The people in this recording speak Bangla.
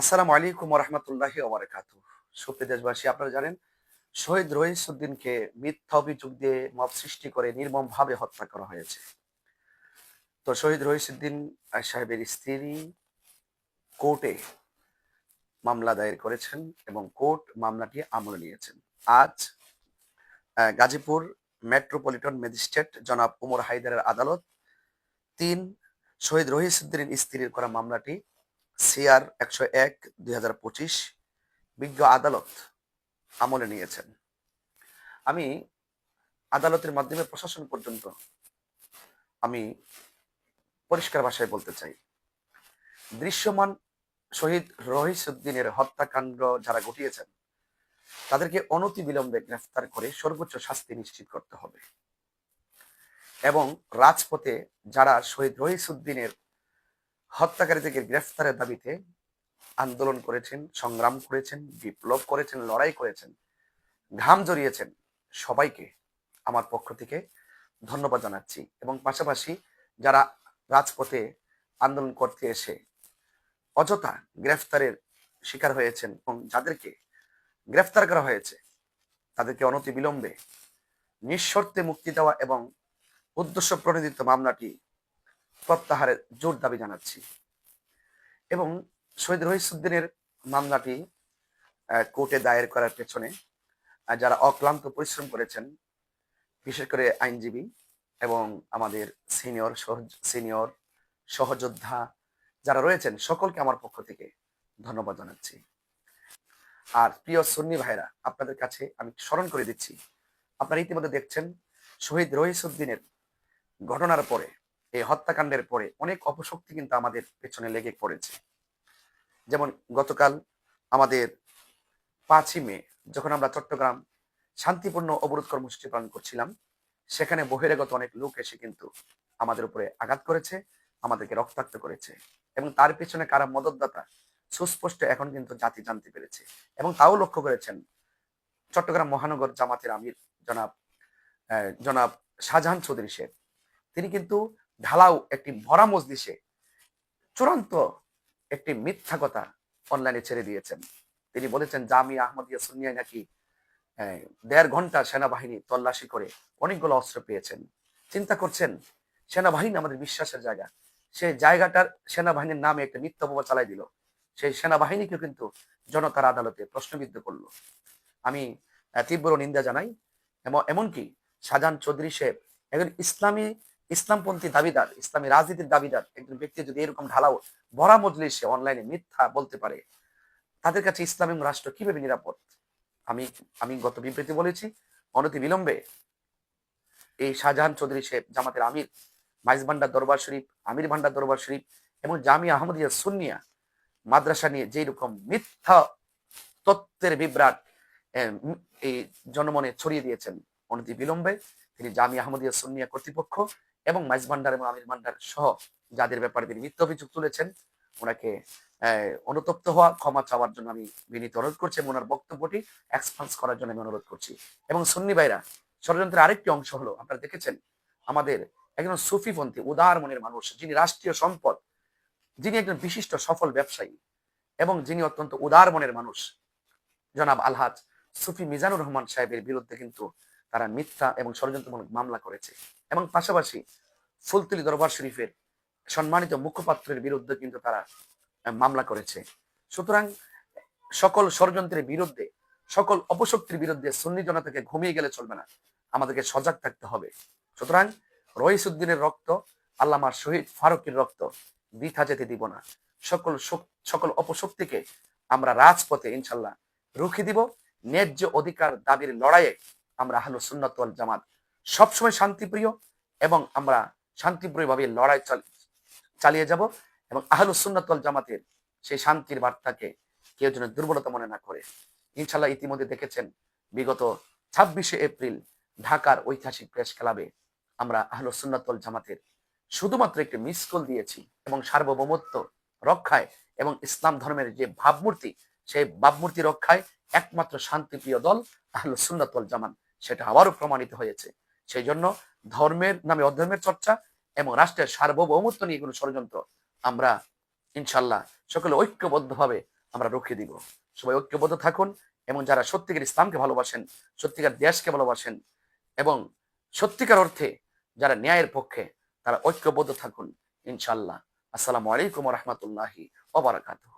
আসসালামু আলাইকুম রহমতুল্লাহি সুপ্রিয় দেশবাসী, আপনারা জানেন, শহীদ রহিসুদ্দিনকে মিথ্যা অভিযোগ দিয়ে মত সৃষ্টি করে নির্মম ভাবে হত্যা করা হয়েছে। তো শহীদ রহিসুদ্দিন সাহেবের স্ত্রী কোর্টে মামলা দায়ের করেছেন এবং কোর্ট মামলাটি আমলে নিয়েছেন। আজ গাজীপুর মেট্রোপলিটন ম্যাজিস্ট্রেট জনাব উমর হায়দারের আদালত তিন শহীদ রহিসুদ্দিনের স্ত্রীর করা মামলাটি সিআর একশো এক, দুই হাজার পঁচিশ, বিজ্ঞ আদালত আমলে নিয়েছেন। আমি আদালতের মাধ্যমে প্রশাসন পর্যন্ত আমি পরিষ্কার ভাষায় বলতে চাই। দৃশ্যমান শহীদ রহিসুদ্দিনের হত্যাকাণ্ড যারা ঘটিয়েছেন, তাদেরকে অনতি বিলম্বে গ্রেফতার করে সর্বোচ্চ শাস্তি নিশ্চিত করতে হবে। এবং রাজপথে যারা শহীদ রহিসুদ্দিনের হত্যাকারীদেরকে গ্রেফতারের দাবিতে আন্দোলন করেছেন, সংগ্রাম করেছেন, বিপ্লব করেছেন, লড়াই করেছেন, ঘাম জড়িয়েছেন সবাইকে আমার পক্ষ থেকে ধন্যবাদ জানাচ্ছি। এবং পাশাপাশি যারা রাজপথে আন্দোলন করতে এসে অযথা গ্রেফতারের শিকার হয়েছেন এবং যাদেরকে গ্রেফতার করা হয়েছে, তাদেরকে অনতি বিলম্বে নিঃশর্তে মুক্তি দেওয়া এবং উদ্দেশ্য প্রণোদিত মামলাটি প্রত্যাহারের জোর দাবি জানাচ্ছি। এবং শহীদ রহিসুদ্দিনের মামলাটি কোর্টে দায়ের করার পেছনে যারা অক্লান্ত পরিশ্রম করেছেন, বিশেষ করে আইনজীবী এবং আমাদের সিনিয়র সিনিয়র সহযোদ্ধা যারা রয়েছেন, সকলকে আমার পক্ষ থেকে ধন্যবাদ জানাচ্ছি। আর প্রিয় সুন্নি ভাইরা আপনাদের কাছে আমি স্মরণ করে দিচ্ছি, আপনারা ইতিমধ্যে দেখছেন, শহীদ রহিসুদ্দিনের ঘটনার পরে এই হত্যাকাণ্ডের পরে অনেক অপশক্তি কিন্তু আমাদের পেছনে লেগে পড়েছে। যেমন গতকাল আমাদের পাঁচই মে যখন আমরা চট্টগ্রাম শান্তিপূর্ণ অবরোধ কর্মসূচি পালন করছিলাম, সেখানে বহিরাগত অনেক লোক এসে কিন্তু আমাদের উপরে আঘাত করেছে, আমাদেরকে রক্তাক্ত করেছে এবং তার পেছনে কারা মদতদাতা সুস্পষ্ট এখন কিন্তু জাতি জানতে পেরেছে এবং তাও লক্ষ্য করেছেন চট্টগ্রাম মহানগর জামাতের আমির জনাব জনাব শাহজাহান চৌধুরী শেখ তিনি কিন্তু ঢালাও একটি ভরা মজলিসে চূড়ান্ত একটি মিথ্যা কথা অনলাইনে ছেড়ে দিয়েছেন। তিনি বলেছেন, জামি আহমদিয়া সুনিয়ায় নাকি দেড় ঘণ্টা সেনাবাহিনী তল্লাশি করে অনেকগুলো অস্ত্র পেয়েছেন। চিন্তা করছেন, সেনাবাহিনী আমাদের বিশ্বাসের জায়গা। সেই জায়গাটার সেনাবাহিনীর নামে একটা মিথ্যা অপবাদ চালাই দিল। সেই সেনাবাহিনীকে কিন্তু জনতার আদালতে প্রশ্নবিদ্ধ করল। আমি তীব্র নিন্দা জানাই। এবং এমনকি শাহজাহান চৌধুরী সাহেব একজন ইসলামী ইসলামপন্থী দাবিদার, ইসলামী রাজনীতির দাবিদার একজন ব্যক্তি যদি এরকম ঢালাও, ভরা মজলিসে অনলাইনে মিথ্যা বলতে পারে, তাদের কাছে ইসলাম রাষ্ট্র কীভাবে নিরাপদ? আমি আমি গত বিবৃতি বলেছি, অনতি বিলম্বে এই শাহজাহান চৌধুরী শেখ জামাতের আমির, মাইজ ভান্ডার দরবার শরীফ, আমির ভান্ডার দরবার শরীফ এবং জামি আহমদিয়া সুন্নিয়া মাদ্রাসা নিয়ে যেই রকম মিথ্যা তত্ত্বের বিভ্রাট এই জনমনে ছড়িয়ে দিয়েছেন, অনতি বিলম্বে তিনি জামি আহমদিয়া সুন্নিয়া কর্তৃপক্ষ এবং মাইজ ভান্ডার এবং আমির ভান্ডার সহ যাদের ব্যাপারে তিনি মিথ্যা অভিযোগ তুলেছেন, ওনাকে অনুতপ্ত হওয়া, ক্ষমা চাওয়ার জন্য আমি বিনীত অনুরোধ করছি এবং ওনার বক্তব্যটি এক্সপান্স করার জন্য আমি অনুরোধ করছি। এবং সুন্নি ভাইরা, ষড়যন্ত্রের আরেকটি অংশ হলো, আপনারা দেখেছেন, আমাদের একজন সুফিপন্থী, উদার মনের মানুষ, যিনি রাষ্ট্রীয় সম্পদ, যিনি একজন বিশিষ্ট সফল ব্যবসায়ী এবং যিনি অত্যন্ত উদার মনের মানুষ, জনাব আলহাজ সুফি মিজানুর রহমান সাহেবের বিরুদ্ধে কিন্তু তারা মিথ্যা এবং ষড়যন্ত্রমূলক মামলা করেছে। এবং পাশাপাশি ফুলতুলি দরবার শরীফের সম্মানিত মুখপাত্রের বিরুদ্ধে কিন্তু তারা মামলা করেছে। সুতরাং সকল ষড়যন্ত্রের বিরুদ্ধে, সকল অপশক্তির বিরুদ্ধে সুন্নি জনতাকে ঘুমিয়ে গেলে চলবে না। আমাদেরকে সজাগ থাকতে হবে। সুতরাং রহিসুদ্দিনের রক্ত, আল্লামার শহীদ ফারুকের রক্ত বৃথা যেতে দিব না। সকল সকল অপশক্তিকে আমরা রাজপথে ইনশাল্লাহ রুখে দিব। ন্যায্য অধিকার দাবির লড়াইয়ে আমরা আহলু সুন্নাত জামাত। সবসময় শান্তিপ্রিয় এবং আমরা শান্তিপ্রিয়ভাবে লড়াই চালিয়ে যাব এবং আহলু সুন্নাত জামাতের সেই শান্তির বার্তাকে কেউ যেন দুর্বলতা মনে না করে। ইনশাল্লাহ ইতিমধ্যে দেখেছেন, বিগত ছাব্বিশে এপ্রিল ঢাকার ঐতিহাসিক প্রেস ক্লাবে আমরা আহলু সুন্নাত জামাতের শুধুমাত্র একটি মিস কল দিয়েছি এবং সার্বভৌমত্ব রক্ষায় এবং ইসলাম ধর্মের যে ভাবমূর্তি, সেই ভাবমূর্তি রক্ষায় একমাত্র শান্তিপ্রিয় দল আহলু সুন্নাত ওয়াল জামান সেটা আবারও প্রমাণিত হয়েছে। সেই জন্য ধর্মের নামে অধর্মের চর্চা এবং রাষ্ট্রের সার্বভৌমত্ব নিয়ে কোনো ষড়যন্ত্র আমরা ইনশাল্লাহ সকলে ঐক্যবদ্ধভাবে আমরা রুখে দিব। সবাই ঐক্যবদ্ধ থাকুন এবং যারা সত্যিকার ইসলামকে ভালোবাসেন, সত্যিকার দেশকে ভালোবাসেন এবং সত্যিকার অর্থে যারা ন্যায়ের পক্ষে, তারা ঐক্যবদ্ধ থাকুন ইনশাল্লাহ। আসসালামু আলাইকুম রহমতুল্লাহি ওবরাকাতুহ